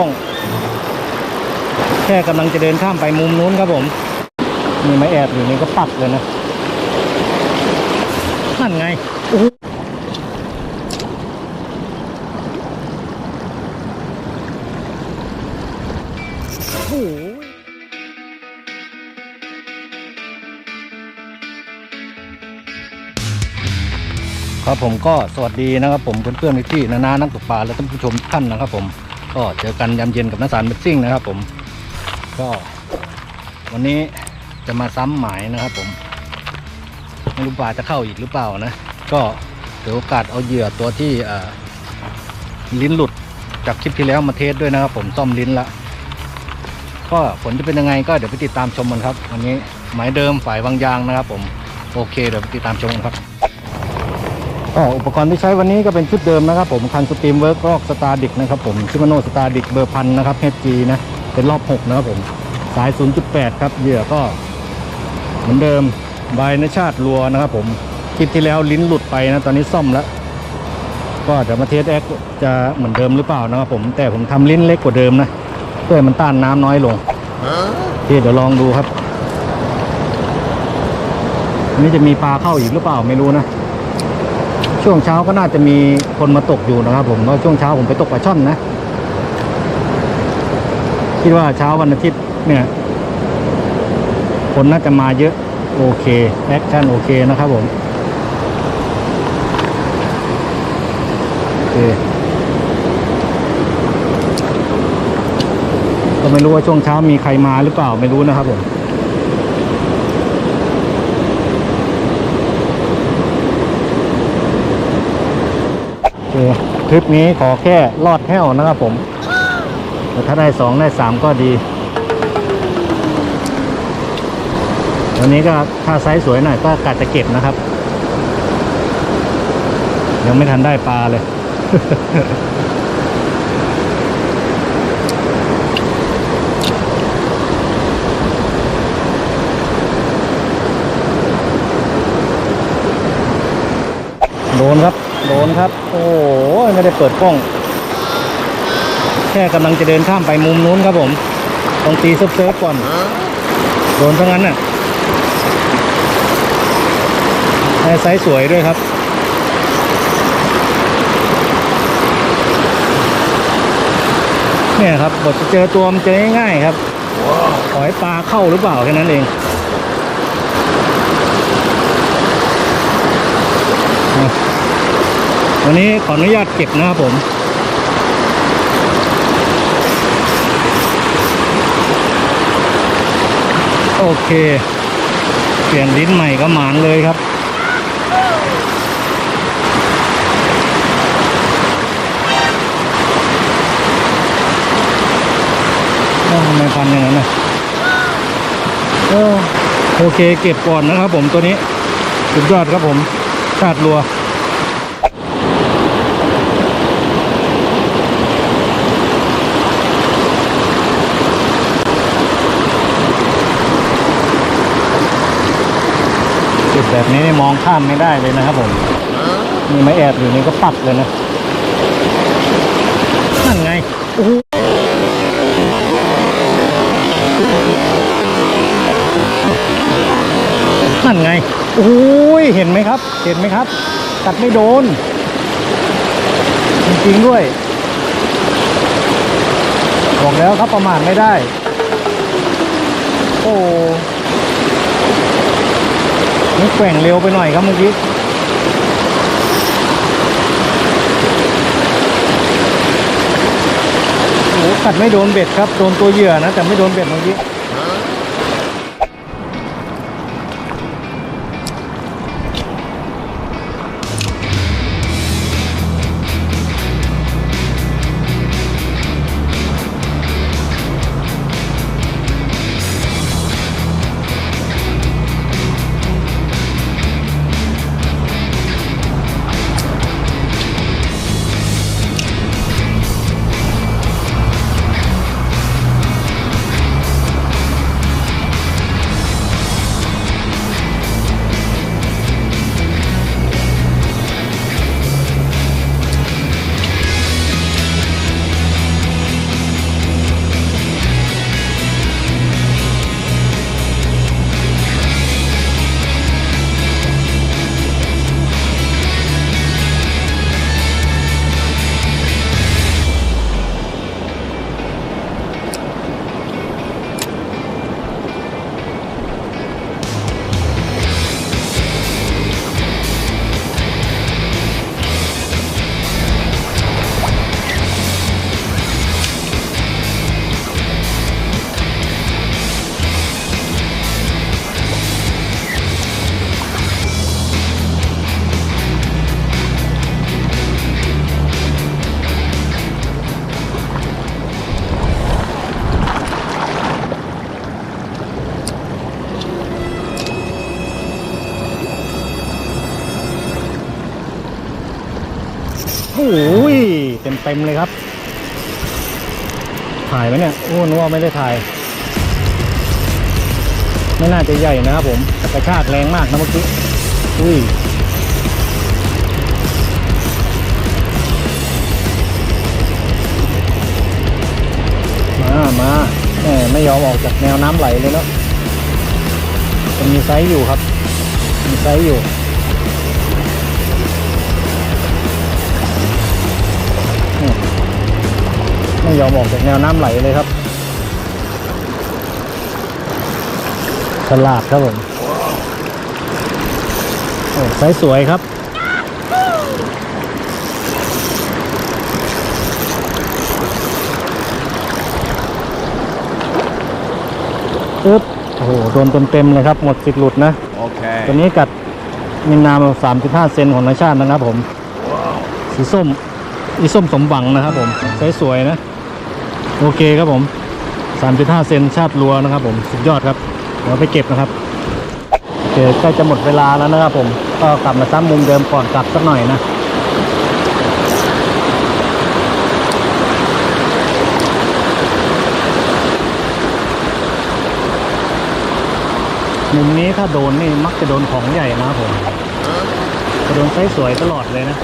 ต้องแค่กำลังจะเดินข้ามไปมุมนู้นครับผม มีไม้แอบอยู่นี่ก็ปักเลยนะนั่นไงโอ้โหครับผมก็สวัสดีนะครับผมเพื่อนๆพี่ๆนานานักตกปลาและท่านผู้ชมท่านนะครับผม ก็เจอกันยามเย็นกับนักสารเบสซิ่งนะครับผม ก็วันนี้จะมาซ้ำหมายนะครับผมไม่รู้ปลาจะเข้าอีกหรือเปล่านะ ก็เดี๋ยวโอกาสเอาเหยื่อตัวที่ลิ้นหลุดจากคลิปที่แล้วมาเทสด้วยนะครับ ผมซ่อมลิ้นละก็ผลจะเป็นยังไงก็เดี๋ยวไปติดตามชมกันครับ วันนี้หมายเดิมฝ่ายวางยางนะครับ ผมโอเคเดี๋ยวไปติดตามชมกันครับ อุปกรณ์ที่ใช้วันนี้ก็เป็นชุดเดิมนะครับผมคันสตรีมเวิร์กรอกสตาร์ดิกนะครับผมชิมาโนสตาร์ดิกเบอร์พันนะครับ HG นะเป็นรอบ 6 นะครับผมสาย 0.8 ครับเหยื่อก็ เหมือนเดิมใบนชาติรัวนะครับผมคลิปที่แล้วลิ้นหลุดไปนะตอนนี้ซ่อมแล้วก็เดี๋ยวมาเทสแอคจะเหมือนเดิมหรือเปล่านะครับผมแต่ผมทำลิ้นเล็กกว่าเดิมนะเพื่อมันต้านน้ำน้อยลงที่เดี๋ยวลองดูครับนนี้จะมีปลาเข้าอีกหรือเปล่าไม่รู้นะ ช่วงเช้าก็น่าจะมีคนมาตกอยู่นะครับ ผมเพราะช่วงเช้าผมไปตกปลาช่อนนะ คิดว่าเช้าวันอาทิตย์เนี่ย คนน่าจะมาเยอะ โอเคแอคชั่นโอเคนะครับผมโอเคก็ไม่รู้ว่าช่วงเช้ามีใครมาหรือเปล่าไม่รู้นะครับผม เคคลิปนี้ขอแค่ลอดแห้วนะครับผมแต่ถ้าได้สองได้สามก็ดีวันนี้ก็ถ้าไซส์สวยหน่อยก็กะจะเก็บนะครับ ยังไม่ทันได้ปลาเลย โดนครับ โดนครับ โอ้ ไม่ได้เปิดกล้อง แค่กำลังจะเดินข้ามไปมุมนู้นครับผมต้องตีเซิร์ฟก่อน โดนทั้งนั้นน่ะได้ไซส์สวยด้วยครับเนี่ยครับบทจะเจอตัวมันเจอง่ายๆครับขอให้ปลาเข้าหรือเปล่าแค่นั้นเองอ วันนี้ขออนุญาตเก็บนะครับผมโอเค เปลี่ยนลิ้นใหม่ก็หมานเลยครับอ้ทำไมพันอย่างนั้นนะโอ้โอเคเก็บก่อนนะครับผมตัวนี้ สุดยอดครับผมชาติรัว จุดแบบ นี้มองข้ามไม่ได้เลยนะครับผมมีไม้แอบอยู่นี่ก็ปักเลยนะนั่นไงโอ้โหนั่นไงโอ้ยเห็นไหมครับ เห็นไหมครับ ตัดไม่โดน จริงๆด้วยบอกแล้วครับประมาทไม่ได้ โอ้ นี่แกว่งเร็วไปหน่อยครับเมื่อกี้โอ้โหกัดไม่โดนเบ็ดครับ โดนตัวเหยื่อนะ แต่ไม่โดนเบ็ดเมื่อกี้ โอ้ยเต็มเต็มเลยครับ ถ่ายไหมเนี่ยโอ้นว่าไม่ได้ถ่าย ไม่น่าจะใหญ่นะครับผมแต่กระชากแรงมากนะเมื่อกี้อุ้ยมามาแหมไม่ยอมออกจากแนวน้ำไหลเลยเนาะมันมีไซส์อยู่ครับ มีไซส์อยู่ ยอมออกจากแนวน้ำไหลเลยครับฉลาดครับผมโอ้ไซส์สวยครับปึ๊บโอ้โห โดนเต็มๆเลยครับ หมดสิทธิ์หลุดนะ Okay. ตัวนี้กัดมินนาม3.5 เซนของนายชาตินะครับผม สีส้มสีส้มสมหวังนะครับผมใช้สวยนะ โอเคครับผม 3.5 เซนชาติรัวนะครับผมสุดยอดครับเดี๋ยวไปเก็บนะครับโอเคใกล้จะหมดเวลาแล้วนะครับผมก็กลับมาซ้ำมุมเดิมก่อนกลับสักหน่อยนะมุมนี้ถ้าโดนนี่มักจะโดนของใหญ่นะครับผมจะโดนไซส์สวยตลอดเลยนะ